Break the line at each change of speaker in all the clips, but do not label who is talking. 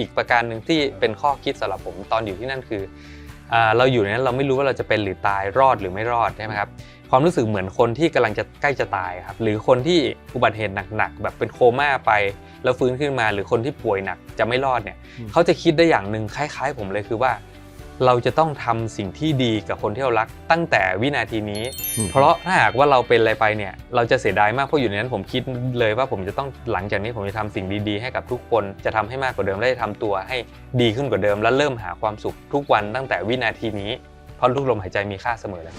อีกประการหนึ่งที่เป็นข้อคิดสำหรับผมตอนอยู่ที่นั่นคืออ่าเราอยู่ในนั้นเราไม่รู้ว่าเราจะเป็นหรือตายรอดหรือไม่รอดใช่ไหมครับความรู้สึกเหมือนคนที่กำลังจะใกล้จะตายครับหรือคนที่อุบัติเหตุหนักๆแบบเป็นโคม่าไปแล้วฟื้นขึ้นมา หรือคนที่ป่วยหนักจะไม่รอดเนี่ย
อืม
เขาจะคิดได้อย่างหนึ่งคล้าย ๆ ผมเลยคือว่า เราจะต้องทำสิ่งที่ดีกับคนที่เรารักตั้งแต่วินาทีนี้ เพราะถ้าหากว่าเราเป็นอะไรไปเนี่ย เราจะเสียดายมากเพราะอยู่ในนั้นผมคิดเลยว่าผมจะต้องหลังจากนี้ผมจะทำสิ่งดีๆ ให้กับทุกคนจะทำให้มากกว่าเดิมและจะทำตัวให้ดีขึ้นกว่าเดิม และเริ่มหาความสุขทุกวันตั้งแต่วินาทีนี้ เพราะทุกลมหายใจมีค่าเสมอเลย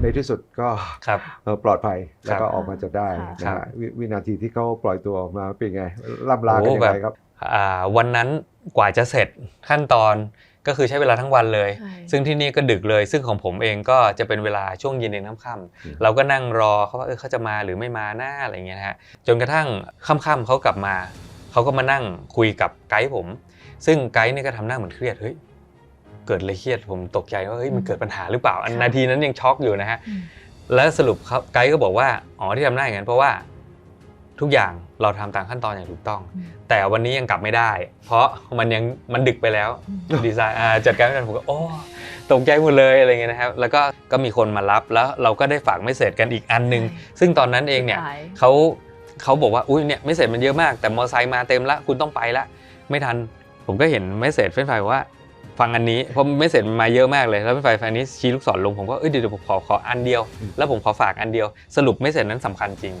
ในที่สุดก็
ครับ
เอ่อปลอดภัยแล้วก็
ครับ
ออกมาจนได้
ค่ะ
นะฮะววินาทีที่เขาปล่อยตัวออกมาเป็นไงล่ำลากัน
โอ้
ยัง
แบบ
ไงครับ
อ่าวันนั้นกว่าจะเสร็จขั้นตอน ก็คือใช้เวลาทั้งวันเลย
ใช่
ซึ่งที่นี่ก็ดึกเลย ซึ่งของผมเองก็จะเป็นเวลาช่วงเย็นเย็นค่ำ
อืม
ๆเราก็นั่งรอเขาว่าเออเขาจะมาหรือไม่มาหน้าอะไรอย่างเงี้ยนะฮะจนกระทั่งค่ำๆเขากลับมาเขาก็มานั่งคุยกับไกด์ผม ซึ่งไกด์เนี่ยก็ทำหน้าเหมือนเครียดเฮ้ยเกิดอะไรเครียดผมตกใจว่าเฮ้ยมันเกิดปัญหาหรือเปล่าอัน
ค่ะ
นาทีนั้นยังช็อกอยู่นะฮะ
อืม
แล้วสรุปครับไกด์ก็บอกว่าอ๋อที่ทำได้อย่างนั้นเพราะว่า ทุกอย่างเราทำตามขั้นตอนอย่างถูกต้อง
อืม
แต่วันนี้ยังกลับไม่ได้ เพราะมันยังมันดึกไปแล้ว
อืม
ดีไซน์อ่าจัดการไม่ทันผมก็โอ้ตกใจหมดเลยอะไรเงี้ยนะครับ แล้วก็ก็มีคนมารับแล้วเราก็ได้ฝากไม่เสร็จกันอีกอันหนึง
ใช่
ซึ่งตอนนั้นเองเนี่ย
สุดท้าย
เขาเขาบอกว่าอุ้ยเนี่ยไม่เสร็จมันเยอะมาก แต่มอไซค์มาเต็มละคุณต้องไปละไม่ทันผมก็เห็นไม่เสร็จเฟรนช์ไฟบอกว่าฟังอันนี้เพราะไม่เสร็จมันมาเยอะมากเลยแล้วเฟรนช์ไฟไฟนี้ชี้ลูกศรลงผมก็เอ้ยเดี๋ยวผมขอขออันเดียว
อืม
แล้วผมขอฝากอันเดียว สรุปไม่เสร็จนั้นสำคัญจริง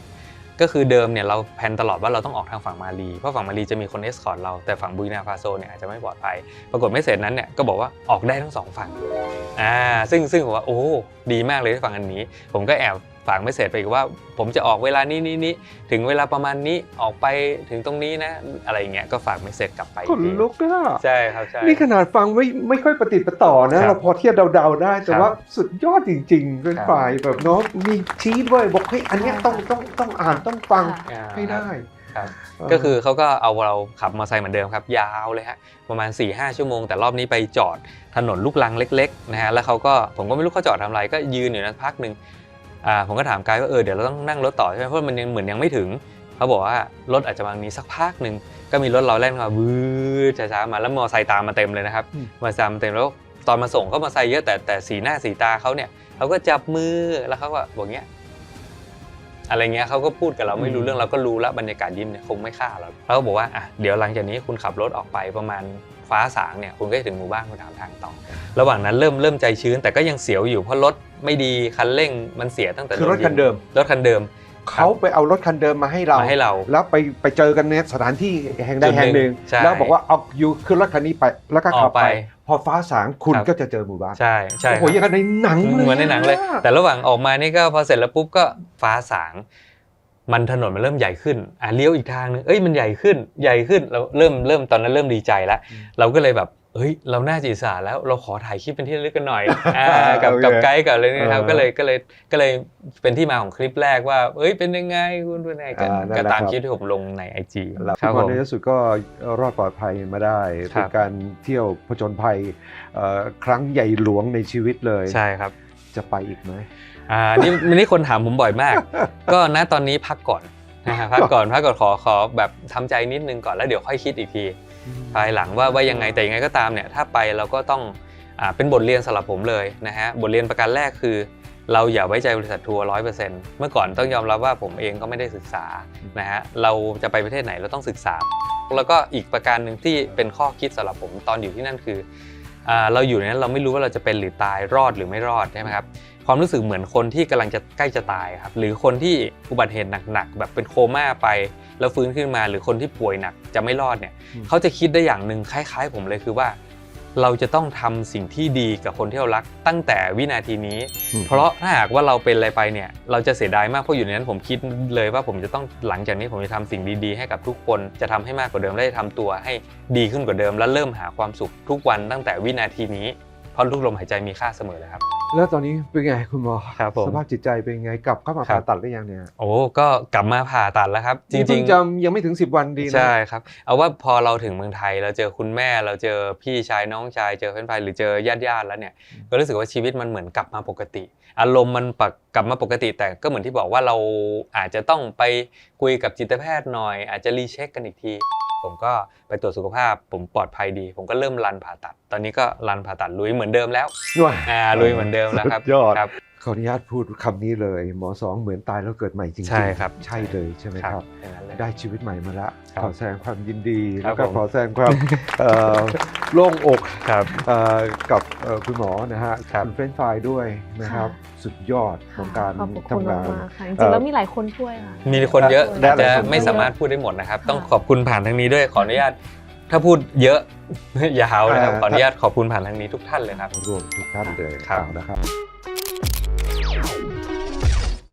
ก็คือเดิมเนี่ยเราแพนตลอดว่าเราต้องออกทางฝั่งมาลีเพราะฝั่งมาลีจะมีคนเอสคอร์ตเราแต่ฝั่งบุยนาฟาโซเนี่ยอาจจะไม่ปลอดภัย ปรากฏไม่เสร็จนั้นเนี่ยก็บอกว่าออกได้ทั้งสองฝั่งอ่าซึ่งซึ่งผมว่าโอ้ดีมากเลยที่ฝั่งอันนี้ ผมก็แอบ ฝากไม่เสร็จไปอีกว่า ผมจะออกเวลานี้นี้นี้ถึงเวลาประมาณนี้ออกไปถึงตรงนี้นะ อะไรอย่างเงี้ยก็ฝากไม่เสร็จกลับไป
คน
อีที
ลุกอะ
ใช่ครับใช่
นี่ขนาดฟังไม่ไม่ค่อยประติดประต่อนะ
ครับ
เราพอเทียบเดาๆได้ แต่
ครับ
ว่าสุดยอดจริงๆเป็น
ครับ
ฝ่ายแบบเนาะมีชี้ด้วยบอกเฮ้ยอันเนี้ยต้องต้องต้องอ่านต้องฟัง
ค่ะ
อ่า
ให้ได้
ครับ
เก็
คือเขาก็เอาเราขับมอเตอร์ไซค์เหมือนเดิมครับ ยาวเลยฮะประมาณ4ี่ห้าชั่วโมง แต่รอบนี้ไปจอดถนนลูกลังเล็กๆนะฮะแล้วเขาก็ผมก็ไม่รู้เขาจอดทำอะไรก็ยืนอยู่นั้นพักหนึ่งอ่า ผมก็ถามไกด์ว่าเออเดี๋ยวเราต้องนั่งรถต่อใช่ไหมเพราะมันยังเหมือนยังไม่ถึงเขาบอกว่ารถอาจจะมานี้สักพักหนึ่งก็มีรถเราแล่นเข้ามาวืดช้าๆมาแล้วมอเตอร์ไซค์ตามมาเต็มเลยนะครับ
อืม
มอเตอร์ไซค์มาเต็มแล้วตอนมาส่งก็มอเตอร์ไซค์เยอะแต่แต่สีหน้าสีตาเขาเนี่ยเขาก็จับมือแล้วเขาก็บอกเงี้ยอะไรเงี้ยเขาก็พูดกับเราไม่รู้เรื่องเราก็รู้แล้วบรรยากาศยิ้มเนี่ยคงไม่ฆ่าเราเขาก็บอกว่าอะเดี๋ยวหลังจากนี้คุณขับรถออกไปประมาณฟ้าสางเนี่ยคุณก็จะถึงหมู่บ้านคุณถามทางต่อ ระหว่างนั้นเริ่มเริ่มใจชื้นแต่ก็ยังเสียวอยู่เพราะรถ ไม่ดีคันเร่งมันเสียตั้งแต่
คือรถ
โยิง
คันเดิม
รถคันเดิม
เขาไปเอารถคันเดิมมาให้เรา
มาให้เรา
แล้วไปไปเจอกันในสถานที่แห่งใด
จุดหนึ่ง
แห่งหนึ่ง
ใช่
แล้วบอกว่าเอาอยู่ขึ้นรถคันนี้ไปแล้วก็ขับ
ออก
ไป
ไป
พอฟ้าสางคุณ
ครับ
ก็จะเจอหมู่บ้าน
ใช่ใช่
โอ้โห
ครับ
อย่างกับในหนังเลย
เหมือนในหนังเลย
อะ
แต่ระหว่างออกมานี่ก็พอเสร็จแล้วปุ๊บก็ฟ้าสางมันถนนมันเริ่มใหญ่ขึ้น อะเลี้ยวอีกทางนึง เอ้ยมันใหญ่ขึ้น ใหญ่ขึ้น เราเริ่มเริ่มตอนนั้นเริ่มดีใจแล้ว เราก็เลยแบบ เฮ้ยเราน่าจะอิสระแล้วเราขอถ่ายคลิปเป็นที่ระลึกกันหน่อยอ่ากับ
โอเค
กับไกด์กับอะไรเนี่ยนะครับ
เออ
ก็เลยก็เลยก็เลยเป็นที่มาของคลิปแรกว่า เอ้ยเป็นยังไงคุณเป็นยังไงกัน
อ่านั่นแห
ก็
ละ
ตาม
ครับ
คลิปที่ผมลงในไอจี
แล้ว
ครับ
พ
ผ
อ
ม
ในที่สุดก็รอดปลอดภัยมาได้
ครั
เป็
บ
นการเที่ยวผจญภัยเอ่อครั้งใหญ่หลวงในชีวิตเลย
ใช่ครับ
จะไปอีกไหม
อ่านี่นี่คนถามผมบ่อยมาก ก็ณตอนนี้พักก่อนนะฮะพักก่อนพักก่อนขอขอแบบทำใจนิดนึงก่อนแล้วเดี๋ยวค่อยคิดอีกที ภายหลังว่าว่ายังไงแต่ยังไงก็ตามเนี่ยถ้าไปเราก็ต้องอเป็นบทเรียนสำหรับผมเลยนะฮะบทเรียนประการแรกคือ เราอย่าไว้ใจบริษัททัวร์ร้อยเปอร์เซ็นต์เมื่อก่อนต้องยอมรับว่าผมเองก็ไม่ได้ศึกษานะฮะเราจะไปประเทศไหนเราต้องศึกษา แล้วก็อีกประการหนึ่งที่เป็นข้อคิดสำหรับผมตอนอยู่ที่นั่นคือ เราอยู่ในนั้นเราไม่รู้ว่าเราจะเป็นหรือตายรอดหรือไม่รอดใช่ไหมครับความรู้สึกเหมือนคนที่กำลังจะใกล้จะตายครับหรือคนที่อุบัติเหตุหนักๆแบบเป็นโคม่าไปแล้วฟื้นขึ้นมา หรือคนที่ป่วยหนักจะไม่รอดเนี่ย
อืม
เขาจะคิดได้อย่างหนึ่งคล้าย ๆ ผมเลยคือว่า เราจะต้องทำสิ่งที่ดีกับคนที่เรารักตั้งแต่วินาทีนี้ เพราะถ้าหากว่าเราเป็นอะไรไปเนี่ย เราจะเสียดายมากเพราะอยู่ในนั้นผมคิดเลยว่าผมจะต้องหลังจากนี้ผมจะทำสิ่งดีๆ ให้กับทุกคนจะทำให้มากกว่าเดิมและจะทำตัวให้ดีขึ้นกว่าเดิม และเริ่มหาความสุขทุกวันตั้งแต่วินาทีนี้ เพราะทุกลมหายใจมีค่าเสมอเลยครับ
แล้วตอนนี้เป็นไงคุณหมอ
ครับผม
สภาพจิตใจเป็นไงกลับเข้ามา
ครั
ผ่า
บ
ตัดหรือยังเนี่ย
โอ้ก็กลับมาผ่าตัดแล้วครับจ
นี่
ริ
เพิ่
ง
ง
ๆ
จำยังไม่ถึง 10 วันดีนะ
ใช่ครับเอาว่าพอเราถึงเมืองไทยเราเจอคุณแม่เราเจอพี่ชายน้องชายเจอเพื่อนพายหรือเจอญาติญาติๆแล้วเนี่ยก็รู้สึกว่าชีวิตมันเหมือนกลับมาปกติ อารมณ์มันปกกลับมาปกติแต่ก็เหมือนที่บอกว่าเราอาจจะต้องไปคุยกับจิตแพทย์หน่อย อาจจะรีเช็คกันอีกที ผมก็ไปตรวจสุขภาพ ผมปลอดภัยดี ผมก็เริ่มรันผ่าตัด ตอนนี้ก็รันผ่าตัดลุยเหมือนเดิมแล้ว
ว้า
อ่าลุยเหมือนเดิมแล้วครับ
สุดยอด
ครับ
ขออนุญาตพูดคำนี้เลย หมอสองเหมือนตายแล้วเกิดใหม่จริงๆ
ใช่ครับ
ใช่เลยใช่ไหมครับ
อย่างนั้นเลย
ได้ชีวิตใหม่มาแล้ว
ครับ
ขอแสดงความยินดี
ครั
แล้
บ
วก็
ผม
ขอแสดงความเอ่อโล่งอก
ครับ
เอ่อกับเอ่อคุณหมอนะฮะ
ครับ
ณเฟรนช์ฟรายด้วยนะครับ สุดยอดของการ
ขอบคุณ
ทำงาน
มากๆค่ะจริงๆแล้วมีหลายคนช่วยค่ะ
มีคนเยอะ
ได้
อาจ
หลาย
จะ
คน
ไม่สามารถพูดได้หมดนะครับ
ค่ะ
ต้องขอบคุณผ่านทางนี้ด้วยขออนุญาต ถ้าพูดเยอะ ยาวนะครับ
อ่า
ขออนุญาตขอบคุณผ่านทางนี้ทุกท่านเลยครับ
รวมทุกท่านเลย
ครับ
เอานะครับ